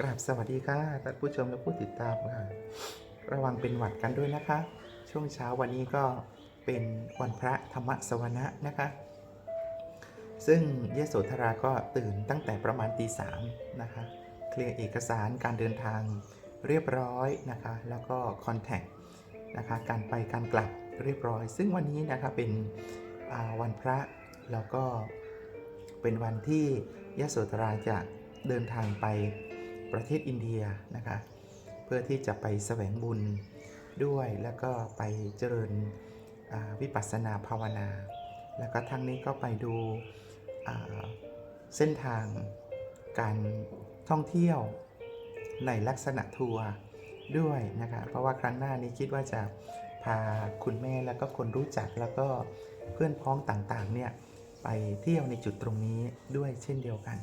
กราบสวัสดีค่ะท่านผู้ชมและผู้ติดตามค่ะ ระวังเป็นหวัดกันด้วยนะคะ ช่วงเช้าวันนี้ก็เป็นวันพระธรรมสวนะนะคะ ซึ่งยโสธราก็ตื่นตั้งแต่ประมาณตีสามนะคะ เคลียร์เอกสารการเดินทางเรียบร้อยนะคะ แล้วก็คอนแทคนะคะการไปการกลับเรียบร้อย ซึ่งวันนี้นะคะเป็นวันพระแล้วก็เป็นวันที่ยโสธราจะเดินทางไป ประเทศอินเดียนะคะ เพื่อที่จะไปแสวงบุญด้วยแล้วก็ไปเจริญวิปัสสนาภาวนา แล้วก็ทั้งนี้ก็ไปดูเส้นทางการท่องเที่ยวในลักษณะทัวร์ด้วยนะคะเพราะว่าครั้งหน้านี้คิดว่าจะพาคุณแม่แล้วก็คนรู้จักแล้วก็เพื่อนพ้องต่างๆเนี่ยไปเที่ยวในจุดตรงนี้ด้วยเช่นเดียวกัน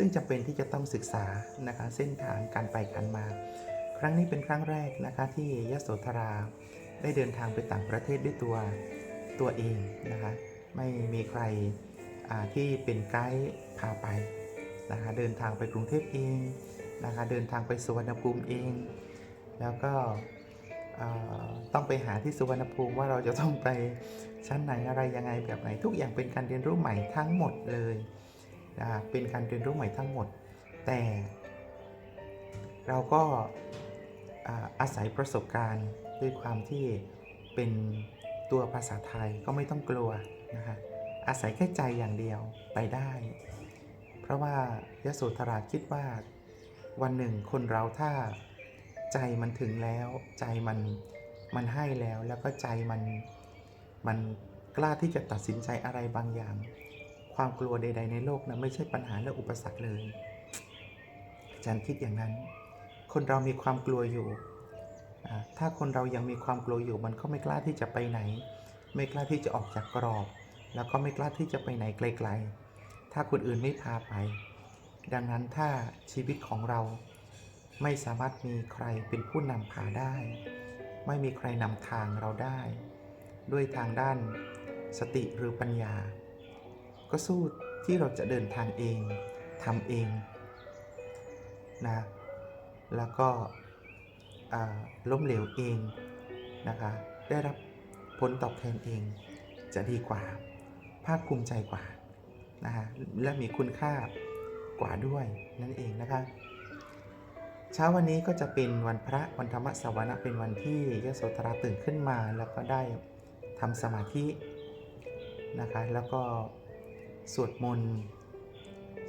ซึ่งจำเป็นที่จะต้องศึกษานะคะเส้นทางการไปกันมา ครั้งนี้เป็นครั้งแรกนะคะที่ยโสธราได้เดินทางไปต่างประเทศด้วยตัวตัวเองนะคะไม่มีใครที่เป็นไกด์พาไปนะคะเดินทางไปกรุงเทพเองนะคะเดินทางไปสุวรรณภูมิเอง แล้วก็ต้องไปหาที่สุวรรณภูมิว่าเราจะต้องไปชั้นไหนอะไรยังไงแบบไหนทุกอย่างเป็นการเรียนรู้ใหม่ทั้งหมดเลย เป็นการเรียนรู้ใหม่ทั้งหมด แต่เราก็อาอาศัยประสบการณ์ด้วยความที่เป็นตัวภาษาไทยก็ไม่ต้องกลัวนะคะอาศัยแค่ใจอย่างเดียวไปได้ เพราะว่ายโสธราคิดว่าวันหนึ่งคนเราถ้าใจมันถึงแล้ว ใจมันมันให้แล้วแล้วก็ใจมันมันกล้าที่จะตัดสินใจอะไรบางอย่าง ความกลัวใด ๆ ในโลกนะไม่ใช่ปัญหาและอุปสรรคเลย อาจารย์คิดอย่างนั้น คนเรามีความกลัวอยู่ ถ้าคนเรายังมีความกลัวอยู่ มันก็ไม่กล้าที่จะไปไหน ไม่กล้าที่จะออกจากกรอบ แล้วก็ไม่กล้าที่จะไปไหนไกล ๆ ถ้าคนอื่นไม่พาไป ดังนั้นถ้าชีวิตของเราไม่สามารถมีใครเป็นผู้นำพาได้ ไม่มีใครนำทางเราได้ ด้วยทางด้านสติหรือปัญญา ก็สู้ที่เราจะเดินทางเองทำเองนะแล้วก็ล้มเหลวเองนะคะได้รับผลตอบแทนเองจะดีกว่า ภาคภูมิใจกว่านะคะและมีคุณค่ากว่าด้วยนั่นเองนะคะเช้าวันนี้ก็จะเป็นวันพระวันธรรมสวนะเป็นวันที่ยโสธราตื่นขึ้นมา แล้วก็ได้ทำสมาธินะคะแล้วก็ สวดมนต์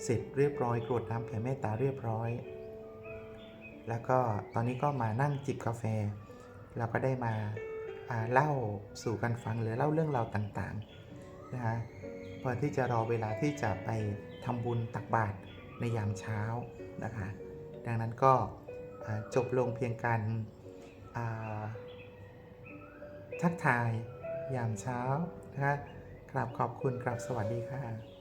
เสร็จเรียบร้อยกรวดน้ำแผ่เมตตาเรียบร้อย แล้วก็ตอนนี้ก็มานั่งจิบกาแฟแล้วก็ได้มาาเล่าสู่กันฟังหรือเล่าเรื่องราวต่างๆนะคะเพื่อที่จะรอเวลาที่จะไปทำบุญตักบาตรในยามเช้านะคะ ดังนั้นก็จบลงเพียงการทักทายยามเช้านะคะ กราบขอบคุณกราบสวัสดีค่ะ